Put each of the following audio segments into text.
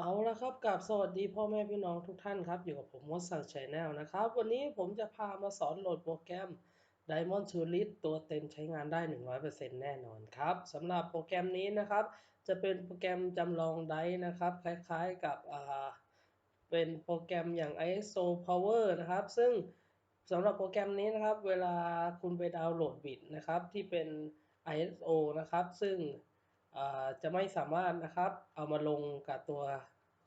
เอาละครับกับสวัสดีพ่อแม่พี่น้องทุกท่านครับ อยู่กับผมมดสังชแนลนะครับ วันนี้ผมจะพามาสอนโหลดโปรแกรม Diamond t o l i t ตัวเต็มใช้งานได้ 100%แน่นอนครับสำหรับโปรแกรมนี้นะครับ จะเป็นโปรแกรมจำลองไดนะครับ คล้ายๆกับอ่าเป็นโปรแกรมอย่าง ISO Power นะครับ ซึ่งสำหรับโปรแกรมนี้นะครับ เวลาคุณไปดาวน์โหลดบิตนะครับที่เป็น ISO นะครับ ซึ่ง จะไม่สามารถนะครับเอามาลงกับตัว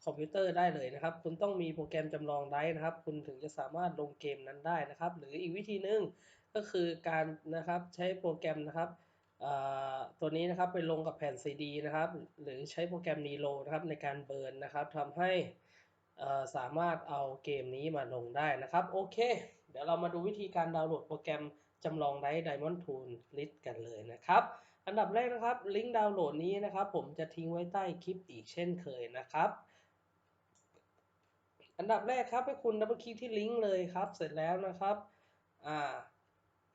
คอมพิวเตอร์ได้เลยนะครับ คุณต้องมีโปรแกรมจำลองได้นะครับ คุณถึงจะสามารถลงเกมนั้นได้นะครับ หรืออีกวิธีหนึ่งก็คือการนะครับใช้โปรแกรมนะครับตัวนี้นะครับไปลงกับแผ่นซีดีนะครับ หรือใช้โปรแกรม Nero นะครับในการเบิร์นนะครับทำให้สามารถเอาเกมนี้มาลงได้นะครับ โอเค เดี๋ยวเรามาดูวิธีการดาวน์โหลดโปรแกรมจำลองได้ Diamond Tool List กันเลยนะครับ อันดับแรกนะครับลิงก์ดาวน์โหลดนี้นะครับ ผมจะทิ้งไว้ใต้คลิปอีกเช่นเคยนะครับ อันดับแรกครับให้คุณดับเบิลคลิกที่ลิงก์เลยครับ เสร็จแล้วนะครับอ่า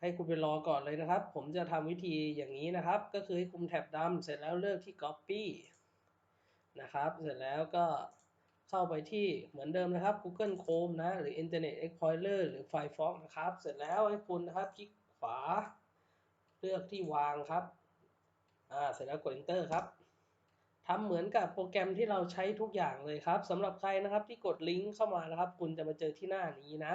ให้คุณไปรอก่อนเลยนะครับ ผมจะทำวิธีอย่างนี้นะครับ ก็คือให้คุมแท็บดำเสร็จแล้วเลือกที่ Copy นะครับ เสร็จแล้วก็เข้าไปที่เหมือนเดิมนะครับ Google Chrome นะ หรือ Internet Explorer หรือ Firefox นะครับ เสร็จแล้วให้คุณนะครับ คลิกขวา เลือกที่วางครับ อ่าเสร็จแล้วกด enter ครับทำเหมือนกับโปรแกรมที่เราใช้ทุกอย่างเลยครับสำหรับใครนะครับที่กดลิงก์เข้ามานะครับ คุณจะมาเจอที่หน้านี้นะ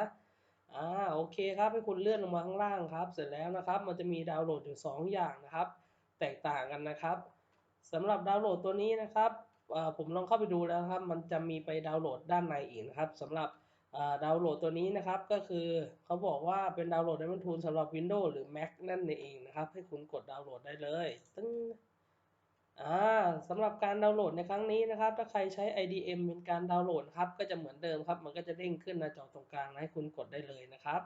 อ่าโอเคครับให้คุณเลื่อนลงมาข้างล่างครับ เสร็จแล้วนะครับ มันจะมีดาวน์โหลดอยู่ 2 อย่างนะครับ แตกต่างกันนะครับสำหรับดาวน์โหลดตัวนี้นะครับผมลองเข้าไปดูแล้วครับ มันจะมีไปดาวน์โหลดด้านในอีกนะครับสำหรับ ดาวน์โหลดตัวนี้นะครับก็คือเขาบอกว่าเป็นดาวน์โหลดได้บรรทุนสำหรับ Windows หรือ Mac นั่นเองนะครับ ให้คุณกดดาวน์โหลดได้เลยตึ้งอ่าสำหรับการดาวน์โหลดในครั้งนี้นะครับ ถ้าใครใช้ IDM เป็นการดาวน์โหลดครับก็จะเหมือนเดิมครับ มันก็จะเด้งขึ้นหน้าจอตรงกลางให้คุณกดได้เลยนะครับ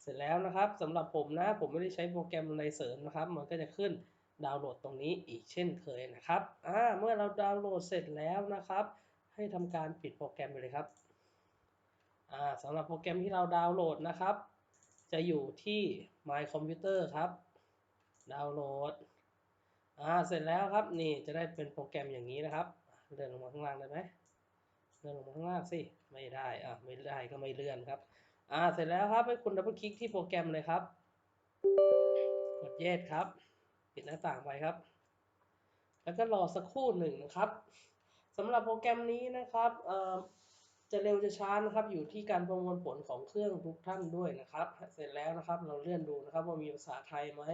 เสร็จแล้วนะครับสำหรับผมนะผมไม่ได้ใช้โปรแกรมอะไรเสริมนะครับ มันก็จะขึ้นดาวน์โหลดตรงนี้อีกเช่นเคยนะครับอ่าเมื่อเราดาวน์โหลดเสร็จแล้วนะครับ ให้ทำการปิดโปรแกรมไปเลยครับ สำหรับโปรแกรมที่เราดาวน์โหลดนะครับ จะอยู่ที่ My Computer ครับ ดาวน์โหลดอ่าเสร็จแล้วครับนี่จะได้เป็นโปรแกรมอย่างนี้นะครับ เลื่อนลงมาข้างล่างได้ไหมเลื่อนลงมาข้างล่างสิไม่ได้อ่าไม่ได้ก็ไม่เลื่อนครับอ่าเสร็จแล้วครับให้คุณดับเบิลคลิกที่โปรแกรมเลยครับ กดเยสครับ ปิดหน้าต่างไปครับ แล้วก็รอสักครู่หนึ่งนะครับสำหรับโปรแกรมนี้นะครับ จะเร็วจะช้านะครับ อยู่ที่การประมวลผลของเครื่องทุกท่านด้วยนะครับ เสร็จแล้วนะครับเราเลื่อนดูนะครับว่ามีภาษาไทยไหม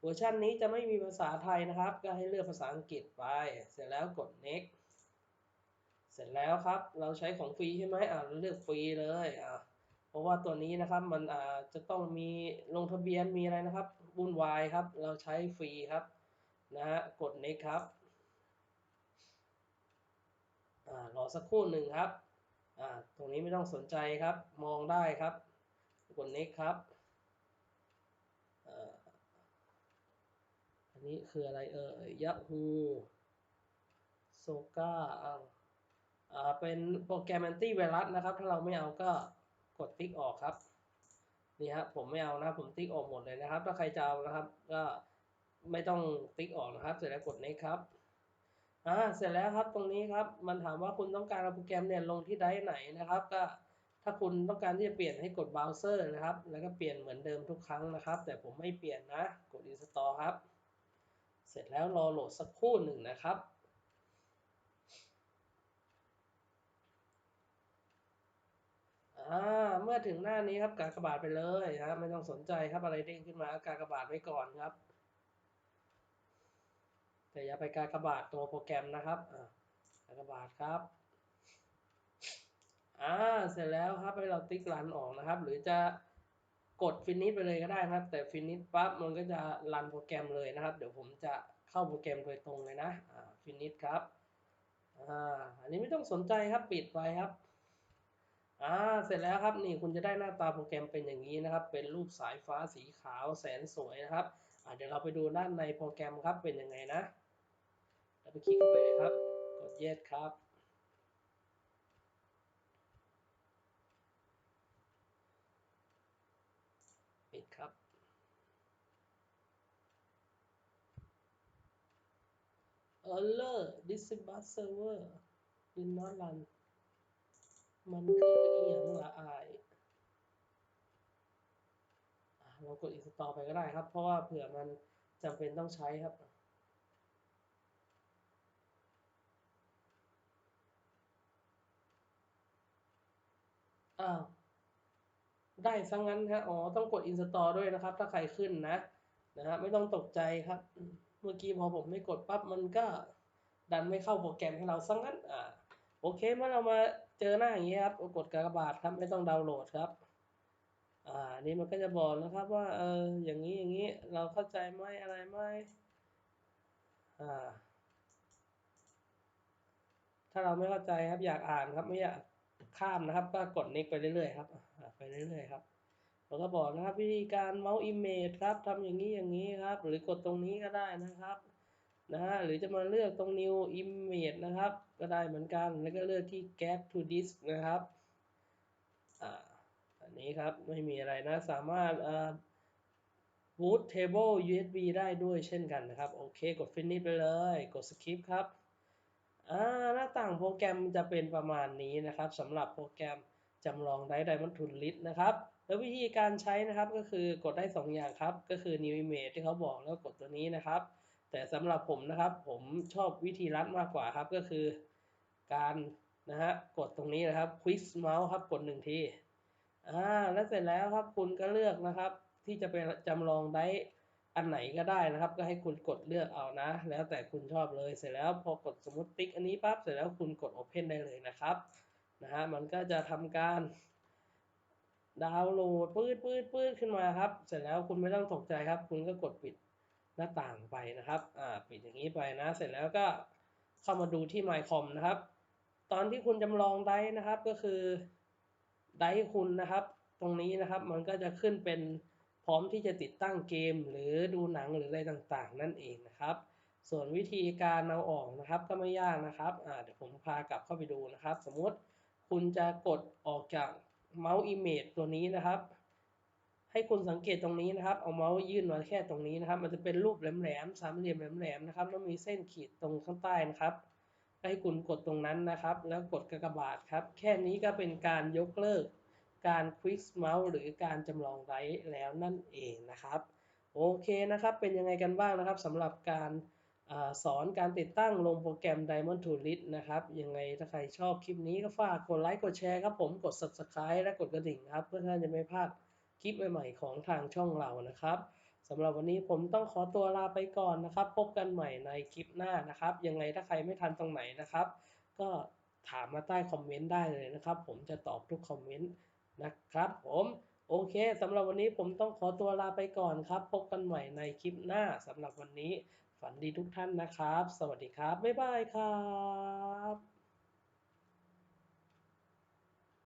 เวอร์ชันนี้จะไม่มีภาษาไทยนะครับ ก็ให้เลือกภาษาอังกฤษไป เสร็จแล้วกด next เสร็จแล้วครับ เราใช้ของฟรีใช่ไหมอ่าเลือกฟรีเลยอ่าเพราะว่าตัวนี้นะครับมันอ่าจะต้องมีลงทะเบียนมีอะไรนะครับวุ่นวายครับ เราใช้ฟรีครับนะฮะกด next ครับอ่ารอสักครู่หนึ่งครับ ตรงนี้ไม่ต้องสนใจครับ มองได้ครับ กด next ครับอันนี้คืออะไรเอ่ย Yahoo s o k a อ่าเป็นโปรแกรมแอนตี้ไวรัสนะครับ ถ้าเราไม่เอาก็กดติ๊กออกครับ นี่ครับผมไม่เอานะ ผมติ๊กออกหมดเลยนะครับ ถ้าใครจะเอานะครับ ก็ไม่ต้องติ๊กออกนะครับ เสร็จแล้วกด next ครับ อ่าเสร็จแล้วครับตรงนี้ครับ มันถามว่าคุณต้องการเอาโปรแกรมเนี่ยลงที่ไดร์ไหนนะครับ ก็ถ้าคุณต้องการที่จะเปลี่ยนให้กดเบราว์เซอร์นะครับ แล้วก็เปลี่ยนเหมือนเดิมทุกครั้งนะครับ แต่ผมไม่เปลี่ยนนะ กด install ครับ เสร็จแล้วรอโหลดสักครู่หนึ่งนะครับเมื่อถึงหน้านี้ครับกากบาทไปเลยครับไม่ต้องสนใจครับอะไรเด้งขึ้นมากากบาทไว้ก่อนครับ แต่อย่าไปกากบาทตัวโปรแกรมนะครับกากบาทครับอ่าเสร็จแล้วครับให้เราติ๊กรันออกนะครับ หรือจะกดฟินิชไปเลยก็ได้ครับ แต่ฟินิชปั๊บมันก็จะรันโปรแกรมเลยนะครับ เดี๋ยวผมจะเข้าโปรแกรมโดยตรงเลยนะอ่าฟินิชครับอ่าอันนี้ไม่ต้องสนใจครับปิดไปครับอ่าเสร็จแล้วครับนี่คุณจะได้หน้าตาโปรแกรมเป็นอย่างนี้นะครับ เป็นรูปสายฟ้าสีขาวแสนสวยนะครับอ่าเดี๋ยวเราไปดูด้านในโปรแกรมครับเป็นยังไงนะ เราไปคลิกเข้าไปเลยครับ กด yes ครับ ปิดครับ Error Disable Server did not run มันคืออีหยังละอายอะเรากด install ไปก็ได้ครับ เพราะว่าเผื่อมันจำเป็นต้องใช้ครับ อ้าวได้ซะงั้นฮะ อ๋อ ต้องกด install ด้วยนะครับ ถ้าใครขึ้นนะ นะฮะ ไม่ต้องตกใจครับ เมื่อกี้พอผมไม่กดปั๊บ มันก็ดันไม่เข้าโปรแกรมให้เราซะงั้น อ่า โอเค เมื่อเรามาเจอหน้าอย่างนี้ครับ กดกากบาทครับ ไม่ต้องดาวน์โหลดครับ อ่า นี่มันก็จะบอกนะครับว่า เออ อย่างนี้ อย่างนี้ เราเข้าใจไหมอะไรไหมอ่า ถ้าเราไม่เข้าใจครับ อยากอ่านครับ ไม่อยาก ข้ามนะครับ ก็กด next ไปเรื่อยๆครับไปเรื่อยๆครับแล้วก็บอกนะครับวิธีการ mouse image ครับทำอย่างนี้อย่างนี้ครับ หรือกดตรงนี้ก็ได้นะครับนะฮะหรือจะมาเลือกตรง new image นะครับ ก็ได้เหมือนกันแล้วก็เลือกที่ get to disk นะครับอ่าอันนี้ครับไม่มีอะไรนะสามารถอ่า boot table USB ได้ด้วยเช่นกันนะครับ โอเค กด finish ไปเลย กด skip ครับ อ่าหน้าต่างโปรแกรมจะเป็นประมาณนี้นะครับสำหรับโปรแกรมจำลองไดไดมอนด์ทุนลิสนะครับ แล้ววิธีการใช้นะครับก็คือกดได้ 2 อย่างครับ ก็คือ new image ที่เขาบอกแล้วกดตัวนี้นะครับ แต่สำหรับผมนะครับ ผมชอบวิธีรัดมากกว่าครับ ก็คือการนะฮะกดตรงนี้นะครับ quick mouse ครับกดหนึ่งทีอ่าแล้วเสร็จแล้วครับคุณก็เลือกนะครับ ที่จะไปจำลองได้ อันไหนก็ได้นะครับ ก็ให้คุณกดเลือกเอานะ แล้วแต่คุณชอบเลยเสร็จแล้วพอกดสมมติติ๊กอันนี้ปั๊บเสร็จแล้วคุณกด Open ได้เลยนะครับนะฮะมันก็จะทำการดาวน์โหลดปื๊ดปื๊ดปื๊ดขึ้นมาครับ เสร็จแล้วคุณไม่ต้องตกใจครับ คุณก็กดปิดหน้าต่างไปนะครับอ่าปิดอย่างนี้ไปนะ เสร็จแล้วก็เข้ามาดูที่ MyCom นะครับ ตอนที่คุณจำลองได้นะครับก็คือได้คุณนะครับ ตรงนี้นะครับมันก็จะขึ้นเป็น ร้อมที่จะติดตั้งเกมหรือดูหนังหรืออะไรต่างๆ นั่นเองนะครับ ส่วนวิธีการเอาออกนะครับก็ไม่ยากนะครับเดี๋ยวผมพากลับเข้าไปดูนะครับ สมมติคุณจะกดออกจากเมาส์ image ตัวนี้นะครับ ให้คุณสังเกตตรงนี้นะครับ เอาเมาส์ยื่นมาแค่ตรงนี้นะครับ มันจะเป็นรูปแหลมๆสามเหลี่ยมแหลมๆนะครับแล้วมีเส้นขีดตรงข้างใต้นะครับให้คุณกดตรงนั้นนะครับ แล้วกดกากบาทครับ แค่นี้ก็เป็นการยกเลิก การ Quick Mouse หรือการจำลองไดร์แล้วนั่นเองนะครับโอเคนะครับ เป็นยังไงกันบ้างนะครับสำหรับการอสอนการติดตั้งลงโปรแกรม Diamond to l i t นะครับ ยังไงถ้าใครชอบคลิปนี้ก็ฝากกดไลค์กดแชร์ครับผมกด Subscribe และกดกระดิ่งครับ เพื่อท่านจะไม่พลาดคลิปใหม่ๆของทางช่องเรานะครับสำหรับวันนี้ผมต้องขอตัวลาไปก่อนนะครับ พบกันใหม่ในคลิปหน้านะครับ ยังไงถ้าใครไม่ทันตรงไหนนะครับ ก็ถามมาใต้คอมเมนต์ได้เลยนะครับ ผมจะตอบทุกคอมเมนต์ นะครับผมโอเคสำหรับวันนี้ผมต้องขอตัวลาไปก่อนครับ พบกันใหม่ในคลิปหน้าสำหรับวันนี้ ฝันดีทุกท่านนะครับ สวัสดีครับ บ๊ายบายครับ